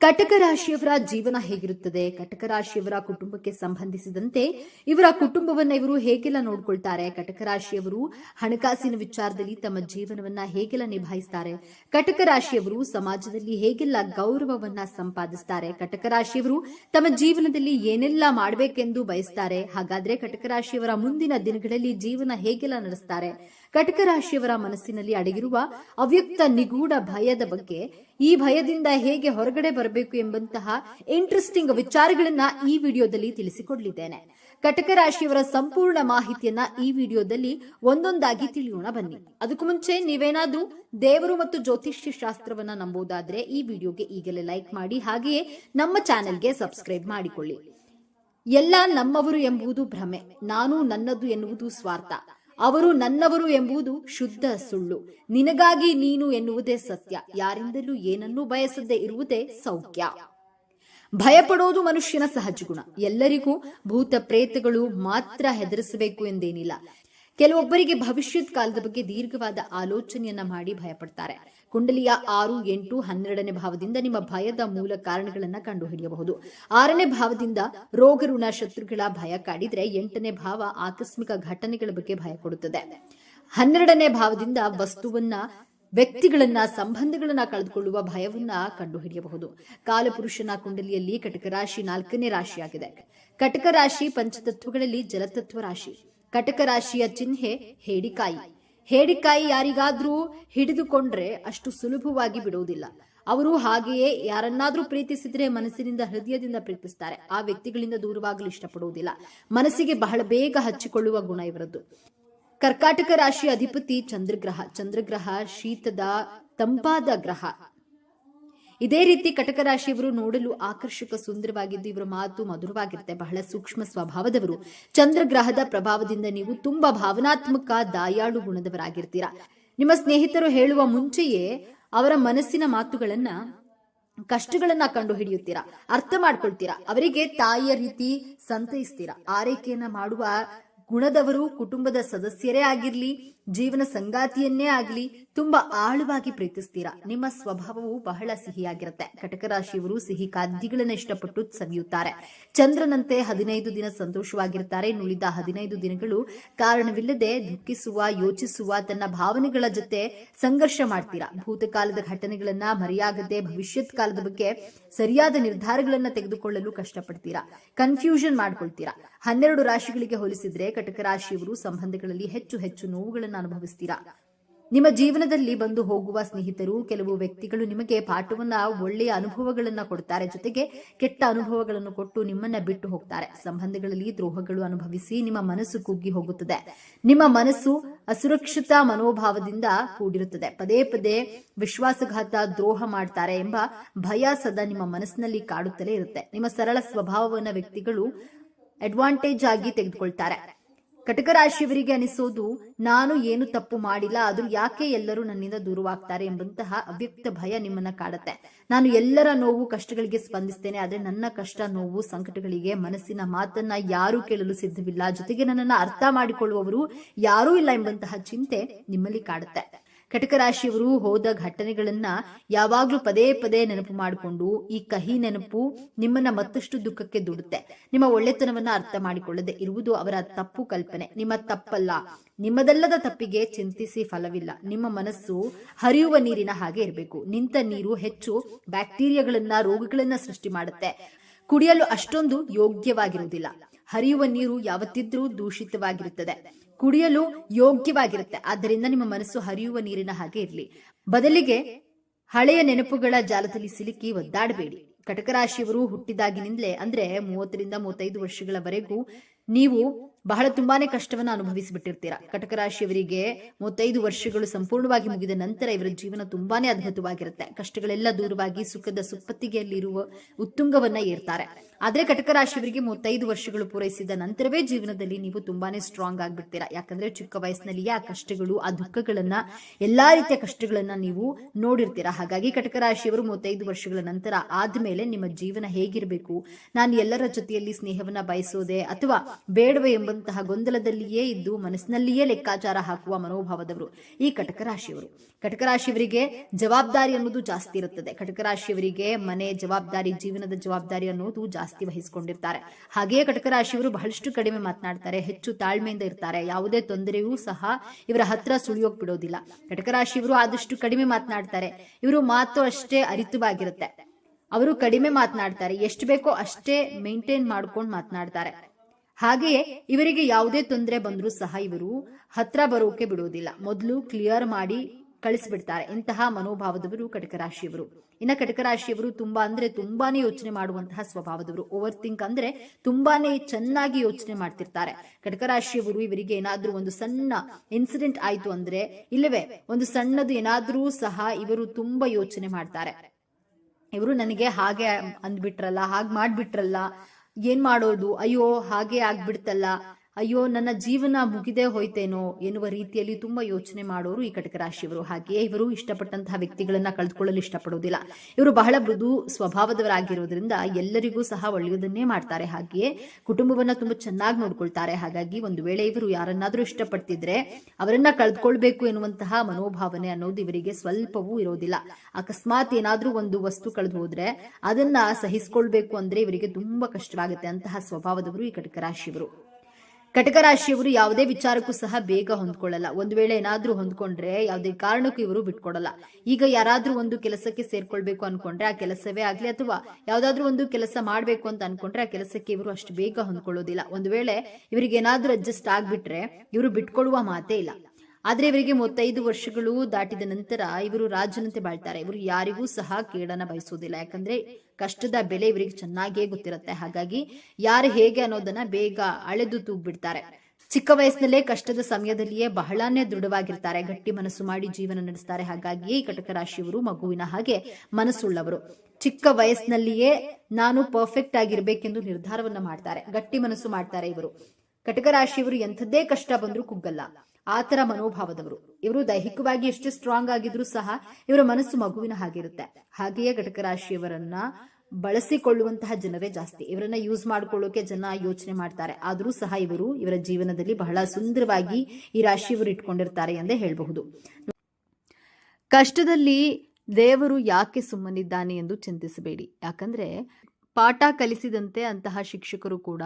ಕಟಕ ರಾಶಿಯವರ ಜೀವನ ಹೇಗಿರುತ್ತದೆ? ಕಟಕ ರಾಶಿಯವರ ಕುಟುಂಬಕ್ಕೆ ಸಂಬಂಧಿಸಿದಂತೆ ಇವರ ಕುಟುಂಬವನ್ನ ಇವರು ಹೇಗೆಲ್ಲ ನೋಡ್ಕೊಳ್ತಾರೆ? ಕಟಕ ರಾಶಿಯವರು ಹಣಕಾಸಿನ ವಿಚಾರದಲ್ಲಿ ತಮ್ಮ ಜೀವನವನ್ನ ಹೇಗೆಲ್ಲ ನಿಭಾಯಿಸ್ತಾರೆ? ಕಟಕ ರಾಶಿಯವರು ಸಮಾಜದಲ್ಲಿ ಹೇಗೆಲ್ಲ ಗೌರವವನ್ನ ಸಂಪಾದಿಸ್ತಾರೆ? ಕಟಕ ರಾಶಿಯವರು ತಮ್ಮ ಜೀವನದಲ್ಲಿ ಏನೆಲ್ಲ ಮಾಡಬೇಕೆಂದು ಬಯಸ್ತಾರೆ? ಹಾಗಾದ್ರೆ ಕಟಕ ರಾಶಿಯವರ ಮುಂದಿನ ದಿನಗಳಲ್ಲಿ ಜೀವನ ಹೇಗೆಲ್ಲ ನಡೆಸ್ತಾರೆ? ಕಟಕ ರಾಶಿಯವರ ಮನಸ್ಸಿನಲ್ಲಿ ಅಡಗಿರುವ ಅವ್ಯಕ್ತ ನಿಗೂಢ ಭಯದ ಬಗ್ಗೆ ಈ ಭಯದಿಂದ ಹೇಗೆ ಹೊರಗಡೆ ಬರಬೇಕು ಎಂಬಂತಹ ಇಂಟ್ರೆಸ್ಟಿಂಗ್ ವಿಚಾರಗಳನ್ನ ಈ ವಿಡಿಯೋದಲ್ಲಿ ತಿಳಿಸಿಕೊಡಲಿದ್ದೇನೆ. ಕಟಕ ರಾಶಿಯವರ ಸಂಪೂರ್ಣ ಮಾಹಿತಿಯನ್ನ ಈ ವಿಡಿಯೋದಲ್ಲಿ ಒಂದೊಂದಾಗಿ ತಿಳಿಯೋಣ ಬನ್ನಿ. ಅದಕ್ಕೂ ಮುಂಚೆ ನೀವೇನಾದ್ರೂ ದೇವರು ಮತ್ತು ಜ್ಯೋತಿಷ್ಯ ಶಾಸ್ತ್ರವನ್ನ ನಂಬುವುದಾದ್ರೆ ಈ ವಿಡಿಯೋಗೆ ಈಗಲೇ ಲೈಕ್ ಮಾಡಿ, ಹಾಗೆಯೇ ನಮ್ಮ ಚಾನೆಲ್ಗೆ ಸಬ್ಸ್ಕ್ರೈಬ್ ಮಾಡಿಕೊಳ್ಳಿ. ಎಲ್ಲ ನಮ್ಮವರು ಎಂಬುದು ಭ್ರಮೆ. ನಾನು ನನ್ನದು ಎನ್ನುವುದು ಸ್ವಾರ್ಥ. ಅವರು ನನ್ನವರು ಎಂಬುದು ಶುದ್ಧ ಸುಳ್ಳು. ನಿನಗಾಗಿ ನೀನು ಎನ್ನುವುದೇ ಸತ್ಯ. ಯಾರಿಂದಲೂ ಏನನ್ನೂ ಬಯಸದೇ ಇರುವುದೇ ಸೌಖ್ಯ. ಭಯಪಡೋದು ಮನುಷ್ಯನ ಸಹಜ ಗುಣ. ಎಲ್ಲರಿಗೂ ಭೂತ ಪ್ರೇತಗಳು ಮಾತ್ರ ಹೆದರಿಸಬೇಕು ಎಂದೇನಿಲ್ಲ. ಕೆಲವೊಬ್ಬರಿಗೆ ಭವಿಷ್ಯದ ಕಾಲದ ಬಗ್ಗೆ ದೀರ್ಘವಾದ ಆಲೋಚನೆಯನ್ನ ಮಾಡಿ ಭಯಪಡ್ತಾರೆ. ಕುಂಡಲಿಯ ಆರು, ಎಂಟು, ಹನ್ನೆರಡನೇ ಭಾವದಿಂದ ನಿಮ್ಮ ಭಯದ ಮೂಲ ಕಾರಣಗಳನ್ನ ಕಂಡುಹಿಡಿಯಬಹುದು. ಆರನೇ ಭಾವದಿಂದ ರೋಗ, ಋಣ, ಶತ್ರುಗಳ ಭಯ ಕಾಡಿದ್ರೆ ಎಂಟನೇ ಭಾವ ಆಕಸ್ಮಿಕ ಘಟನೆಗಳ ಬಗ್ಗೆ ಭಯ ಕೊಡುತ್ತದೆ. ಹನ್ನೆರಡನೇ ಭಾವದಿಂದ ವಸ್ತುವನ್ನ, ವ್ಯಕ್ತಿಗಳನ್ನ, ಸಂಬಂಧಗಳನ್ನ ಕಳೆದುಕೊಳ್ಳುವ ಭಯವನ್ನ ಕಂಡುಹಿಡಿಯಬಹುದು. ಕಾಲಪುರುಷನ ಕುಂಡಲಿಯಲ್ಲಿ ಕಟಕ ರಾಶಿ ನಾಲ್ಕನೇ ರಾಶಿಯಾಗಿದೆ. ಕಟಕ ರಾಶಿ ಪಂಚತತ್ವಗಳಲ್ಲಿ ಜಲತತ್ವ ರಾಶಿ. ಕಟಕ ರಾಶಿಯ ಚಿಹ್ನೆ ಹೇಡಿಕಾಯಿ. ಹೇಡಿಕಾಯಿ ಯಾರಿಗಾದ್ರೂ ಹಿಡಿದುಕೊಂಡ್ರೆ ಅಷ್ಟು ಸುಲಭವಾಗಿ ಬಿಡುವುದಿಲ್ಲ. ಅವರು ಹಾಗೆಯೇ ಯಾರನ್ನಾದ್ರೂ ಪ್ರೀತಿಸಿದ್ರೆ ಮನಸ್ಸಿನಿಂದ ಹೃದಯದಿಂದ ಪ್ರೀತಿಸ್ತಾರೆ. ಆ ವ್ಯಕ್ತಿಗಳಿಂದ ದೂರವಾಗಲು ಇಷ್ಟಪಡುವುದಿಲ್ಲ. ಮನಸ್ಸಿಗೆ ಬಹಳ ಬೇಗ ಹಚ್ಚಿಕೊಳ್ಳುವ ಗುಣ ಇವರದ್ದು. ಕರ್ಕಾಟಕ ರಾಶಿ ಅಧಿಪತಿ ಚಂದ್ರಗ್ರಹ. ಚಂದ್ರಗ್ರಹ ಶೀತದ ತಂಪಾದ ಗ್ರಹ. ಇದೇ ರೀತಿ ಕಟಕ ರಾಶಿಯವರು ನೋಡಲು ಆಕರ್ಷಕ ಸುಂದರವಾಗಿದ್ದು, ಇವರ ಮಾತು ಮಧುರವಾಗಿರುತ್ತೆ. ಬಹಳ ಸೂಕ್ಷ್ಮ ಸ್ವಭಾವದವರು. ಚಂದ್ರಗ್ರಹದ ಪ್ರಭಾವದಿಂದ ನೀವು ತುಂಬಾ ಭಾವನಾತ್ಮಕ, ದಾಯಾಳು ಗುಣದವರಾಗಿರ್ತೀರಾ. ನಿಮ್ಮ ಸ್ನೇಹಿತರು ಹೇಳುವ ಮುಂಚೆಯೇ ಅವರ ಮನಸ್ಸಿನ ಮಾತುಗಳನ್ನ, ಕಷ್ಟಗಳನ್ನ ಕಂಡು ಹಿಡಿಯುತ್ತೀರಾ. ಅರ್ಥ ಮಾಡ್ಕೊಳ್ತೀರಾ. ಅವರಿಗೆ ತಾಯಿಯ ರೀತಿ ಸಂತೈಸ್ತೀರಾ. ಆರೈಕೆಯನ್ನ ಮಾಡುವ ಗುಣದವರು ಕುಟುಂಬದ ಸದಸ್ಯರೇ ಆಗಿರ್ಲಿ ಜೀವನ ಸಂಗಾತಿಯನ್ನೇ ಆಗಲಿ ತುಂಬಾ ಆಳವಾಗಿ ಪ್ರೀತಿಸ್ತೀರಾ. ನಿಮ್ಮ ಸ್ವಭಾವವು ಬಹಳ ಸಿಹಿಯಾಗಿರುತ್ತೆ. ಕಟಕ ರಾಶಿಯವರು ಸಿಹಿ ಖಾದ್ಯಗಳನ್ನ ಇಷ್ಟಪಟ್ಟು ಸವಿಯುತ್ತಾರೆ. ಚಂದ್ರನಂತೆ ಹದಿನೈದು ದಿನ ಸಂತೋಷವಾಗಿರ್ತಾರೆ. ನುಳಿದ ಹದಿನೈದು ದಿನಗಳು ಕಾರಣವಿಲ್ಲದೆ ದುಃಖಿಸುವ, ಯೋಚಿಸುವ, ತನ್ನ ಭಾವನೆಗಳ ಜೊತೆ ಸಂಘರ್ಷ ಮಾಡ್ತೀರಾ. ಭೂತಕಾಲದ ಘಟನೆಗಳನ್ನ ಮರೆಯಾಗದೆ ಭವಿಷ್ಯತ್ ಕಾಲದ ಬಗ್ಗೆ ಸರಿಯಾದ ನಿರ್ಧಾರಗಳನ್ನ ತೆಗೆದುಕೊಳ್ಳಲು ಕಷ್ಟಪಡ್ತೀರಾ. ಕನ್ಫ್ಯೂಷನ್ ಮಾಡ್ಕೊಳ್ತೀರಾ. ಹನ್ನೆರಡು ರಾಶಿಗಳಿಗೆ ಹೋಲಿಸಿದ್ರೆ ಕಟಕ ರಾಶಿಯವರು ಸಂಬಂಧಗಳಲ್ಲಿ ಹೆಚ್ಚು ಹೆಚ್ಚು ನೋವುಗಳನ್ನು ಅನುಭವಿಸ್ತೀರಾ? ನಿಮ್ಮ ಜೀವನದಲ್ಲಿ ಬಂದು ಹೋಗುವ ಸ್ನೇಹಿತರು, ಕೆಲವು ವ್ಯಕ್ತಿಗಳು ನಿಮಗೆ ಪಾಠವನ್ನ, ಒಳ್ಳೆಯ ಅನುಭವಗಳನ್ನ ಕೊಡ್ತಾರೆ. ಜೊತೆಗೆ ಕೆಟ್ಟ ಅನುಭವಗಳನ್ನು ಕೊಟ್ಟು ನಿಮ್ಮನ್ನ ಬಿಟ್ಟು ಹೋಗ್ತಾರೆ. ಸಂಬಂಧಗಳಲ್ಲಿ ದ್ರೋಹಗಳು ಅನುಭವಿಸಿ ನಿಮ್ಮ ಮನಸ್ಸು ಕುಗ್ಗಿ ಹೋಗುತ್ತದೆ. ನಿಮ್ಮ ಮನಸ್ಸು ಅಸುರಕ್ಷಿತ ಮನೋಭಾವದಿಂದ ಕೂಡಿರುತ್ತದೆ. ಪದೇ ಪದೇ ವಿಶ್ವಾಸಘಾತ, ದ್ರೋಹ ಮಾಡ್ತಾರೆ ಎಂಬ ಭಯ ಸದಾ ನಿಮ್ಮ ಮನಸ್ಸಿನಲ್ಲಿ ಕಾಡುತ್ತಲೇ ಇರುತ್ತೆ. ನಿಮ್ಮ ಸರಳ ಸ್ವಭಾವವನ್ನ ವ್ಯಕ್ತಿಗಳು ಅಡ್ವಾಂಟೇಜ್ ಆಗಿ ತೆಗೆದುಕೊಳ್ತಾರೆ. ಕಟಕ ರಾಶಿಯವರಿಗೆ ಅನಿಸೋದು, ನಾನು ಏನು ತಪ್ಪು ಮಾಡಿಲ್ಲ ಆದ್ರೂ ಯಾಕೆ ಎಲ್ಲರೂ ನನ್ನಿಂದ ದೂರವಾಗ್ತಾರೆ ಎಂಬಂತಹ ಅವ್ಯಕ್ತ ಭಯ ನಿಮ್ಮನ್ನ ಕಾಡುತ್ತೆ. ನಾನು ಎಲ್ಲರ ನೋವು ಕಷ್ಟಗಳಿಗೆ ಸ್ಪಂದಿಸ್ತೇನೆ, ಆದ್ರೆ ನನ್ನ ಕಷ್ಟ ನೋವು ಸಂಕಟಗಳಿಗೆ ಮನಸ್ಸಿನ ಮಾತನ್ನ ಯಾರೂ ಕೇಳಲು ಸಿದ್ಧವಿಲ್ಲ. ಜೊತೆಗೆ ನನ್ನನ್ನ ಅರ್ಥ ಮಾಡಿಕೊಳ್ಳುವವರು ಯಾರೂ ಇಲ್ಲ ಎಂಬಂತಹ ಚಿಂತೆ ನಿಮ್ಮಲ್ಲಿ ಕಾಡುತ್ತೆ. ಕಟಕ ರಾಶಿಯವರು ಹೋದ ಘಟನೆಗಳನ್ನ ಯಾವಾಗ್ಲೂ ಪದೇ ಪದೇ ನೆನಪು ಮಾಡಿಕೊಂಡು ಈ ಕಹಿ ನೆನಪು ನಿಮ್ಮನ್ನ ಮತ್ತಷ್ಟು ದುಃಖಕ್ಕೆ ದುಡುತ್ತೆ. ನಿಮ್ಮ ಒಳ್ಳೆತನವನ್ನ ಅರ್ಥ ಮಾಡಿಕೊಳ್ಳದೆ ಇರುವುದು ಅವರ ತಪ್ಪು ಕಲ್ಪನೆ. ನಿಮ್ಮ ತಪ್ಪಲ್ಲ. ನಿಮ್ಮದಲ್ಲದ ತಪ್ಪಿಗೆ ಚಿಂತಿಸಿ ಫಲವಿಲ್ಲ. ನಿಮ್ಮ ಮನಸ್ಸು ಹರಿಯುವ ನೀರಿನ ಹಾಗೆ ಇರಬೇಕು. ನಿಂತ ನೀರು ಹೆಚ್ಚು ಬ್ಯಾಕ್ಟೀರಿಯಾಗಳನ್ನ, ರೋಗಗಳನ್ನ ಸೃಷ್ಟಿ ಮಾಡುತ್ತೆ. ಕುಡಿಯಲು ಅಷ್ಟೊಂದು ಯೋಗ್ಯವಾಗಿರುವುದಿಲ್ಲ. ಹರಿಯುವ ನೀರು ಯಾವತ್ತಿದ್ರೂ ದೂಷಿತವಾಗಿರುತ್ತದೆ. ಕುಡಿಯಲು ಯೋಗ್ಯವಾಗಿರುತ್ತೆ. ಆದ್ದರಿಂದ ನಿಮ್ಮ ಮನಸ್ಸು ಹರಿಯುವ ನೀರಿನ ಹಾಗೆ ಇರಲಿ. ಬದಲಿಗೆ ಹಳೆಯ ನೆನಪುಗಳ ಜಾಲದಲ್ಲಿ ಸಿಲುಕಿ ಒದ್ದಾಡಬೇಡಿ. ಕಟಕ ರಾಶಿಯವರು ಹುಟ್ಟಿದಾಗಿನಿಂದಲೇ, ಅಂದ್ರೆ ಮೂವತ್ತರಿಂದ ಮೂವತ್ತೈದು ವರ್ಷಗಳವರೆಗೂ ನೀವು ಬಹಳ ತುಂಬಾನೇ ಕಷ್ಟವನ್ನು ಅನುಭವಿಸಿಬಿಟ್ಟಿರ್ತೀರಾ? ಕಟಕ ರಾಶಿಯವರಿಗೆ ಮೂವತ್ತೈದು ವರ್ಷಗಳು ಸಂಪೂರ್ಣವಾಗಿ ಮುಗಿದ ನಂತರ ಇವರ ಜೀವನ ತುಂಬಾನೇ ಅದ್ಭುತವಾಗಿರುತ್ತೆ. ಕಷ್ಟಗಳೆಲ್ಲ ದೂರವಾಗಿ ಸುಖದ ಸುಪ್ಪತ್ತಿಗೆಯಲ್ಲಿರುವ ಉತ್ತುಂಗವನ್ನ ಏರ್ತಾರೆ. ಆದ್ರೆ ಕಟಕ ರಾಶಿಯವರಿಗೆ ಮೂವತ್ತೈದು ವರ್ಷಗಳು ಪೂರೈಸಿದ ನಂತರವೇ ಜೀವನದಲ್ಲಿ ನೀವು ತುಂಬಾನೇ ಸ್ಟ್ರಾಂಗ್ ಆಗ್ಬಿಡ್ತೀರಾ? ಯಾಕಂದ್ರೆ ಚಿಕ್ಕ ವಯಸ್ಸಿನಲ್ಲಿಯೇ ಆ ಕಷ್ಟಗಳು, ಆ ದುಃಖಗಳನ್ನ, ಎಲ್ಲಾ ರೀತಿಯ ಕಷ್ಟಗಳನ್ನ ನೀವು ನೋಡಿರ್ತೀರಾ? ಹಾಗಾಗಿ ಕಟಕ ರಾಶಿಯವರು ಮೂವತ್ತೈದು ವರ್ಷಗಳ ನಂತರ ಆದ್ಮೇಲೆ ನಿಮ್ಮ ಜೀವನ ಹೇಗಿರಬೇಕು? ನಾನು ಎಲ್ಲರ ಜೊತೆಯಲ್ಲಿ ಸ್ನೇಹವನ್ನ ಬಯಸೋದೆ ಅಥವಾ ಬೇಡವೇ ಎಂಬ ಮಾಡುವಂತಹ ಗೊಂದಲದಲ್ಲಿಯೇ ಇದ್ದು ಮನಸ್ಸಿನಲ್ಲಿಯೇ ಲೆಕ್ಕಾಚಾರ ಹಾಕುವ ಮನೋಭಾವದವರು ಈ ಕಟಕ ರಾಶಿಯವರು ಕಟಕ ರಾಶಿಯವರಿಗೆ ಜವಾಬ್ದಾರಿ ಅನ್ನೋದು ಜಾಸ್ತಿ ಇರುತ್ತದೆ. ಕಟಕ ರಾಶಿಯವರಿಗೆ ಮನೆ ಜವಾಬ್ದಾರಿ, ಜೀವನದ ಜವಾಬ್ದಾರಿ ಅನ್ನೋದು ಜಾಸ್ತಿ ವಹಿಸಿಕೊಂಡಿರ್ತಾರೆ. ಹಾಗೆಯೇ ಕಟಕ ರಾಶಿಯವರು ಬಹಳಷ್ಟು ಕಡಿಮೆ ಮಾತನಾಡ್ತಾರೆ, ಹೆಚ್ಚು ತಾಳ್ಮೆಯಿಂದ ಇರ್ತಾರೆ. ಯಾವುದೇ ತೊಂದರೆಯೂ ಸಹ ಇವರ ಹತ್ರ ಸುಳಿಯೋಗಿ ಬಿಡೋದಿಲ್ಲ. ಕಟಕ ರಾಶಿಯವರು ಆದಷ್ಟು ಕಡಿಮೆ ಮಾತನಾಡ್ತಾರೆ. ಇವರು ಮಾತು ಅಷ್ಟೇ ಅರಿತುವಾಗಿರುತ್ತೆ. ಅವರು ಕಡಿಮೆ ಮಾತನಾಡ್ತಾರೆ. ಎಷ್ಟು ಬೇಕೋ ಅಷ್ಟೇ ಮೇಂಟೈನ್ ಮಾಡ್ಕೊಂಡು ಮಾತನಾಡ್ತಾರೆ. ಹಾಗೆಯೇ ಇವರಿಗೆ ಯಾವುದೇ ತೊಂದರೆ ಬಂದರೂ ಸಹ ಇವರು ಹತ್ರ ಬರೋಕೆ ಬಿಡುವುದಿಲ್ಲ. ಮೊದಲು ಕ್ಲಿಯರ್ ಮಾಡಿ ಕಳಿಸ್ಬಿಡ್ತಾರೆ. ಇಂತಹ ಮನೋಭಾವದವರು ಕಟಕ ರಾಶಿಯವರು ಇನ್ನ ಕಟಕ ರಾಶಿಯವರು ತುಂಬಾ ಅಂದ್ರೆ ತುಂಬಾನೇ ಯೋಚನೆ ಮಾಡುವಂತಹ ಸ್ವಭಾವದವರು. ಓವರ್ ಥಿಂಕ್ ಅಂದ್ರೆ ತುಂಬಾನೇ ಚೆನ್ನಾಗಿ ಯೋಚನೆ ಮಾಡ್ತಿರ್ತಾರೆ. ಕಟಕ ರಾಶಿಯವರು ಇವರಿಗೆ ಏನಾದ್ರೂ ಒಂದು ಸಣ್ಣ ಇನ್ಸಿಡೆಂಟ್ ಆಯ್ತು ಅಂದ್ರೆ ಇಲ್ಲವೇ, ಒಂದು ಸಣ್ಣದು ಏನಾದ್ರೂ ಸಹ ಇವರು ತುಂಬಾ ಯೋಚನೆ ಮಾಡ್ತಾರೆ. ಇವರು ನನಗೆ ಹಾಗೆ ಅಂದ್ಬಿಟ್ರಲ್ಲ, ಹಾಗೆ ಮಾಡ್ಬಿಟ್ರಲ್ಲ ಏನ್ ಮಾಡೋದು? ಅಯ್ಯೋ ಹಾಗೆ ಆಗ್ಬಿಡ್ತಲ್ಲ. ಅಯ್ಯೋ, ನನ್ನ ಜೀವನ ಮುಗಿದೇ ಹೋಯ್ತೇನೋ ಎನ್ನುವ ರೀತಿಯಲ್ಲಿ ತುಂಬಾ ಯೋಚನೆ ಮಾಡೋರು ಈ ಕಟಕ ರಾಶಿಯವರು ಹಾಗೆಯೇ ಇವರು ಇಷ್ಟಪಟ್ಟಂತಹ ವ್ಯಕ್ತಿಗಳನ್ನ ಕಳೆದುಕೊಳ್ಳಲು ಇಷ್ಟಪಡುವುದಿಲ್ಲ. ಇವರು ಬಹಳ ಮೃದು ಸ್ವಭಾವದವರಾಗಿರುವುದರಿಂದ ಎಲ್ಲರಿಗೂ ಸಹ ಒಳ್ಳೆಯದನ್ನೇ ಮಾಡ್ತಾರೆ. ಹಾಗೆಯೇ ಕುಟುಂಬವನ್ನ ತುಂಬಾ ಚೆನ್ನಾಗಿ ನೋಡ್ಕೊಳ್ತಾರೆ. ಹಾಗಾಗಿ ಒಂದು ವೇಳೆ ಇವರು ಯಾರನ್ನಾದ್ರೂ ಇಷ್ಟಪಡ್ತಿದ್ರೆ ಅವರನ್ನ ಕಳೆದುಕೊಳ್ಬೇಕು ಎನ್ನುವಂತಹ ಮನೋಭಾವನೆ ಅನ್ನೋದು ಇವರಿಗೆ ಸ್ವಲ್ಪವೂ ಇರೋದಿಲ್ಲ. ಅಕಸ್ಮಾತ್ ಏನಾದ್ರೂ ಒಂದು ವಸ್ತು ಕಳೆದು ಹೋದ್ರೆ ಅದನ್ನ ಸಹಿಸಿಕೊಳ್ಬೇಕು ಅಂದ್ರೆ ಇವರಿಗೆ ತುಂಬಾ ಕಷ್ಟವಾಗುತ್ತೆ ಅಂತಹ ಸ್ವಭಾವದವರು ಈ ಕಟಕ ರಾಶಿಯವರು ಕಟಕ ರಾಶಿಯವರು ಯಾವುದೇ ವಿಚಾರಕ್ಕೂ ಸಹ ಬೇಗ ಹೊಂದ್ಕೊಳ್ಳಲ್ಲ. ಒಂದು ವೇಳೆ ಏನಾದ್ರೂ ಹೊಂದ್ಕೊಂಡ್ರೆ ಯಾವುದೇ ಕಾರಣಕ್ಕೂ ಇವರು ಬಿಟ್ಕೊಡಲ್ಲ. ಈಗ ಯಾರಾದ್ರೂ ಒಂದು ಕೆಲಸಕ್ಕೆ ಸೇರ್ಕೊಳ್ಬೇಕು ಅನ್ಕೊಂಡ್ರೆ ಆ ಕೆಲಸವೇ ಆಗ್ಲಿ ಅಥವಾ ಯಾವ್ದಾದ್ರೂ ಒಂದು ಕೆಲಸ ಮಾಡ್ಬೇಕು ಅಂತ ಅನ್ಕೊಂಡ್ರೆ ಆ ಕೆಲಸಕ್ಕೆ ಇವರು ಅಷ್ಟು ಬೇಗ ಹೊಂದ್ಕೊಳ್ಳೋದಿಲ್ಲ. ಒಂದು ವೇಳೆ ಇವರಿಗೆ ಏನಾದ್ರೂ ಅಡ್ಜಸ್ಟ್ ಆಗ್ಬಿಟ್ರೆ ಇವರು ಬಿಟ್ಕೊಡುವ ಮಾತೇ ಇಲ್ಲ. ಆದ್ರೆ ಇವರಿಗೆ ಮೂವತ್ತೈದು ವರ್ಷಗಳು ದಾಟಿದ ನಂತರ ಇವರು ರಾಜನಂತೆ ಬಾಳ್ತಾರೆ. ಇವರು ಯಾರಿಗೂ ಸಹ ಕೇಳನ ಬಯಸುವುದಿಲ್ಲ. ಯಾಕಂದ್ರೆ ಕಷ್ಟದ ಬೆಲೆ ಇವರಿಗೆ ಚೆನ್ನಾಗಿಯೇ ಗೊತ್ತಿರುತ್ತೆ. ಹಾಗಾಗಿ ಯಾರು ಹೇಗೆ ಅನ್ನೋದನ್ನ ಬೇಗ ಅಳೆದು ತೂಗ್ಬಿಡ್ತಾರೆ. ಚಿಕ್ಕ ವಯಸ್ಸಿನಲ್ಲೇ ಕಷ್ಟದ ಸಮಯದಲ್ಲಿಯೇ ಬಹಳನೇ ದೃಢವಾಗಿರ್ತಾರೆ. ಗಟ್ಟಿ ಮನಸ್ಸು ಮಾಡಿ ಜೀವನ ನಡೆಸ್ತಾರೆ. ಹಾಗಾಗಿಯೇ ಕಟಕ ರಾಶಿಯವರು ಮಗುವಿನ ಹಾಗೆ ಮನಸ್ಸುಳ್ಳವರು. ಚಿಕ್ಕ ವಯಸ್ಸಿನಲ್ಲಿಯೇ ನಾನು ಪರ್ಫೆಕ್ಟ್ ಆಗಿರ್ಬೇಕೆಂದು ನಿರ್ಧಾರವನ್ನ ಮಾಡ್ತಾರೆ. ಗಟ್ಟಿ ಮನಸ್ಸು ಮಾಡ್ತಾರೆ ಇವರು. ಕಟಕ ರಾಶಿಯವರು ಎಂಥದ್ದೇ ಕಷ್ಟ ಬಂದ್ರೂ ಕುಗ್ಗಲ್ಲ. ಆತರ ಮನೋಭಾವದವರು. ಇವರು ದೈಹಿಕವಾಗಿ ಎಷ್ಟು ಸ್ಟ್ರಾಂಗ್ ಆಗಿದ್ರು ಸಹ ಇವರ ಮನಸ್ಸು ಮಗುವಿನ ಹಾಗಿರುತ್ತೆ ಹಾಗೆಯೇ ಘಟಕ ರಾಶಿಯವರನ್ನ ಬಳಸಿಕೊಳ್ಳುವಂತಹ ಜನರೇ ಜಾಸ್ತಿ. ಇವರನ್ನ ಯೂಸ್ ಮಾಡ್ಕೊಳ್ಳೋಕೆ ಜನ ಯೋಚನೆ ಮಾಡ್ತಾರೆ. ಆದರೂ ಸಹ ಇವರು ಇವರ ಜೀವನದಲ್ಲಿ ಬಹಳ ಸುಂದರವಾಗಿ ಈ ರಾಶಿಯವರು ಇಟ್ಕೊಂಡಿರ್ತಾರೆ ಎಂದೇ ಹೇಳಬಹುದು. ಕಷ್ಟದಲ್ಲಿ ದೇವರು ಯಾಕೆ ಸುಮ್ಮನಿದ್ದಾನೆ ಎಂದು ಚಿಂತಿಸಬೇಡಿ. ಯಾಕಂದ್ರೆ ಪಾಠ ಕಲಿಸಿದಂತೆ ಅಂತಹ ಶಿಕ್ಷಕರು ಕೂಡ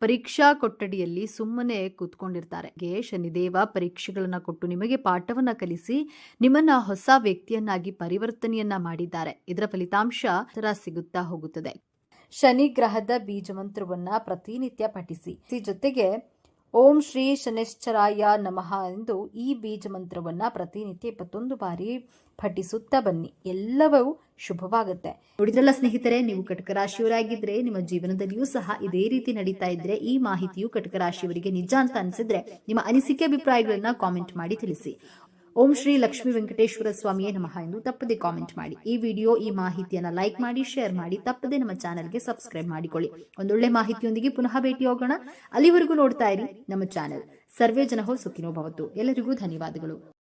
ಪರೀಕ್ಷಾ ಕೊಠಡಿಯಲ್ಲಿ ಸುಮ್ಮನೆ ಕೂತ್ಕೊಂಡಿರ್ತಾರೆ. ಶನಿದೇವ ಪರೀಕ್ಷೆಗಳನ್ನ ಕೊಟ್ಟು ನಿಮಗೆ ಪಾಠವನ್ನ ಕಲಿಸಿ ನಿಮ್ಮನ್ನ ಹೊಸ ವ್ಯಕ್ತಿಯನ್ನಾಗಿ ಪರಿವರ್ತನೆಯನ್ನ ಮಾಡಿದ್ದಾರೆ. ಇದರ ಫಲಿತಾಂಶ ತರ ಸಿಗುತ್ತಾ ಹೋಗುತ್ತದೆ. ಶನಿ ಗ್ರಹದ ಬೀಜಮಂತ್ರವನ್ನ ಪ್ರತಿನಿತ್ಯ ಪಠಿಸಿ. ಜೊತೆಗೆ ಓಂ ಶ್ರೀ ಶನಿಶ್ಚರಾಯ ನಮಃ ಎಂದು ಈ ಬೀಜ ಮಂತ್ರವನ್ನ ಪ್ರತಿನಿತ್ಯ ಇಪ್ಪತ್ತೊಂದು ಬಾರಿ ಪಠಿಸುತ್ತಾ ಬನ್ನಿ. ಎಲ್ಲವೂ ಶುಭವಾಗುತ್ತೆ. ನೋಡಿದ್ರಲ್ಲ ಸ್ನೇಹಿತರೆ, ನೀವು ಕಟಕ ರಾಶಿಯವರಾಗಿದ್ರೆ ನಿಮ್ಮ ಜೀವನದಲ್ಲಿಯೂ ಸಹ ಇದೇ ರೀತಿ ನಡೀತಾ ಇದ್ರೆ, ಈ ಮಾಹಿತಿಯು ಕಟಕ ರಾಶಿಯವರಿಗೆ ನಿಜ ಅಂತ ಅನಿಸಿದ್ರೆ, ನಿಮ್ಮ ಅನಿಸಿಕೆ ಅಭಿಪ್ರಾಯಗಳನ್ನ ಕಾಮೆಂಟ್ ಮಾಡಿ ತಿಳಿಸಿ. ಓಂ ಶ್ರೀ ಲಕ್ಷ್ಮೀ ವೆಂಕಟೇಶ್ವರ ಸ್ವಾಮಿಯೇ ನಮಃ ಎಂದು ತಪ್ಪದೆ ಕಾಮೆಂಟ್ ಮಾಡಿ. ಈ ವಿಡಿಯೋ, ಈ ಮಾಹಿತಿಯನ್ನ ಲೈಕ್ ಮಾಡಿ, ಶೇರ್ ಮಾಡಿ, ತಪ್ಪದೆ ನಮ್ಮ ಚಾನೆಲ್ಗೆ ಸಬ್ಸ್ಕ್ರೈಬ್ ಮಾಡಿಕೊಳ್ಳಿ. ಒಂದೊಳ್ಳೆ ಮಾಹಿತಿಯೊಂದಿಗೆ ಪುನಃ ಭೇಟಿ ಹೋಗೋಣ ಅಲ್ಲಿವರೆಗೂ ನೋಡ್ತಾ ಇರಿ ನಮ್ಮ ಚಾನೆಲ್. ಸರ್ವೇ ಜನ ಹೋ ಸುಖಿನೋ ಭವತ್ತು ಎಲ್ಲರಿಗೂ ಧನ್ಯವಾದಗಳು.